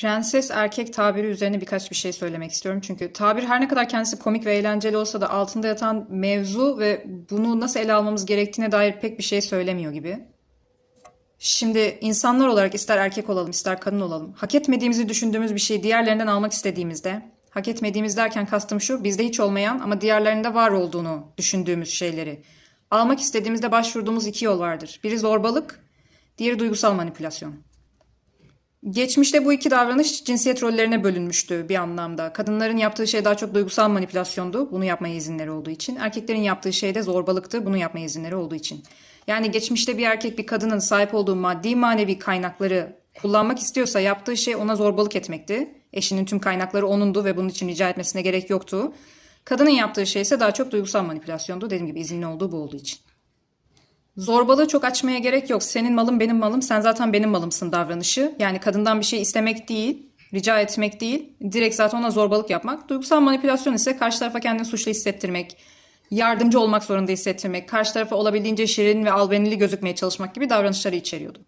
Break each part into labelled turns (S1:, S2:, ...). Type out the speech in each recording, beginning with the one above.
S1: Prenses erkek tabiri üzerine birkaç bir şey söylemek istiyorum. Çünkü tabir her ne kadar kendisi komik ve eğlenceli olsa da altında yatan mevzu ve bunu nasıl ele almamız gerektiğine dair pek bir şey söylemiyor gibi. Şimdi insanlar olarak ister erkek olalım ister kadın olalım. Hak etmediğimizi düşündüğümüz bir şeyi diğerlerinden almak istediğimizde, hak etmediğimiz derken kastım şu, bizde hiç olmayan ama diğerlerinde var olduğunu düşündüğümüz şeyleri. Almak istediğimizde başvurduğumuz iki yol vardır. Biri zorbalık, diğeri duygusal manipülasyon. Geçmişte bu iki davranış cinsiyet rollerine bölünmüştü bir anlamda. Kadınların yaptığı şey daha çok duygusal manipülasyondu. Bunu yapmaya izinleri olduğu için. Erkeklerin yaptığı şey de zorbalıktı. Bunu yapmaya izinleri olduğu için. Yani geçmişte bir erkek bir kadının sahip olduğu maddi manevi kaynakları kullanmak istiyorsa yaptığı şey ona zorbalık etmekti. Eşinin tüm kaynakları onundu ve bunun için rica etmesine gerek yoktu. Kadının yaptığı şey ise daha çok duygusal manipülasyondu. Dediğim gibi izinli olduğu bu olduğu için. Zorbalığı çok açmaya gerek yok. Senin malın benim malım, sen zaten benim malımsın davranışı. Yani kadından bir şey istemek değil, rica etmek değil, direkt zaten ona zorbalık yapmak. Duygusal manipülasyon ise karşı tarafa kendini suçlu hissettirmek, yardımcı olmak zorunda hissettirmek, karşı tarafa olabildiğince şirin ve albenili gözükmeye çalışmak gibi davranışları içeriyordu.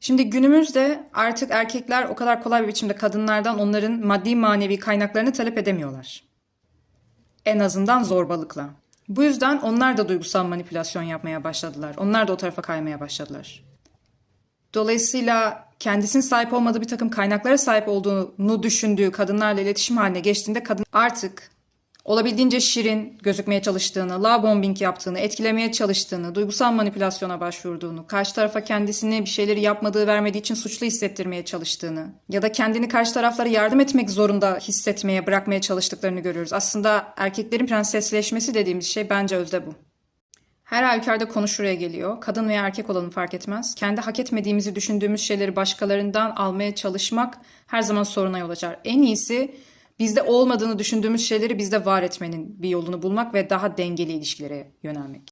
S1: Şimdi günümüzde artık erkekler o kadar kolay bir biçimde kadınlardan onların maddi manevi kaynaklarını talep edemiyorlar. En azından zorbalıkla. Bu yüzden onlar da duygusal manipülasyon yapmaya başladılar. Onlar da o tarafa kaymaya başladılar. Dolayısıyla kendisinin sahip olmadığı bir takım kaynaklara sahip olduğunu düşündüğü kadınlarla iletişim haline geçtiğinde kadın artık olabildiğince şirin gözükmeye çalıştığını, love bombing yaptığını, etkilemeye çalıştığını, duygusal manipülasyona başvurduğunu, karşı tarafa kendisine bir şeyleri yapmadığı vermediği için suçlu hissettirmeye çalıştığını ya da kendini karşı taraflara yardım etmek zorunda hissetmeye, bırakmaya çalıştıklarını görüyoruz. Aslında erkeklerin prensesleşmesi dediğimiz şey bence özde bu. Her halükarda konu şuraya geliyor. Kadın veya erkek olanı fark etmez. Kendi hak etmediğimizi düşündüğümüz şeyleri başkalarından almaya çalışmak her zaman soruna yol açar. En iyisi bizde olmadığını düşündüğümüz şeyleri bizde var etmenin bir yolunu bulmak ve daha dengeli ilişkilere yönelmek.